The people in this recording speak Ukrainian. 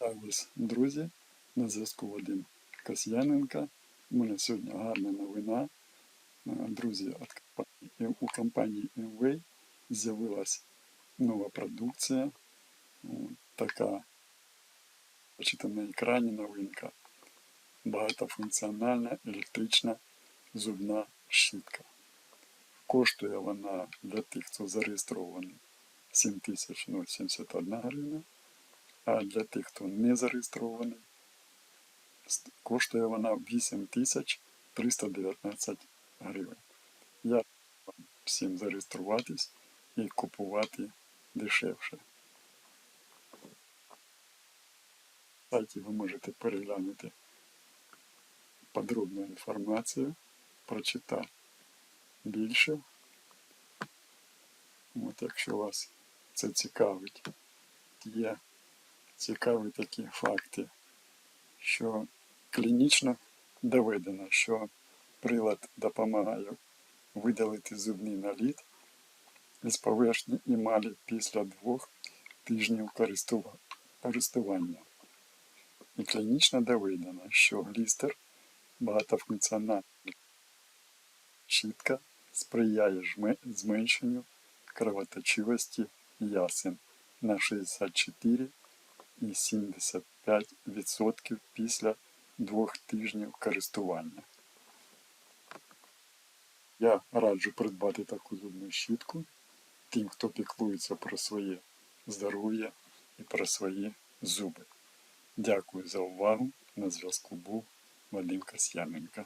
Вас, друзі, на зв'язку Вадим Касьяненко. У мене сьогодні гарна новина. Е, Друзі, у компанії MWay з'явилась нова продукція. О, Така, бачите на екрані новинка. Багатофункціональна електрична зубна щітка. Коштує вона для тих, хто зареєстрований 7071 гривня. А для тих, хто не зареєстрований, коштує вона 8319 гривень. Я всім зареєструватись і купувати дешевше. На сайті ви можете переглянути подробну інформацію, прочитати більше. От якщо вас це цікавить, є цікаві такі факти, що клінічно доведено, що прилад допомагає видалити зубний наліт із поверхні емалі після двох тижнів користування. І клінічно доведено, що глістер багатофункціональна щітка сприяє зменшенню кровоточивості ясен на 64 і 75% після двох тижнів користування. Я раджу придбати таку зубну щітку тим, хто піклується про своє здоров'я і про свої зуби. Дякую за увагу. На зв'язку був Вадим Касьяненко.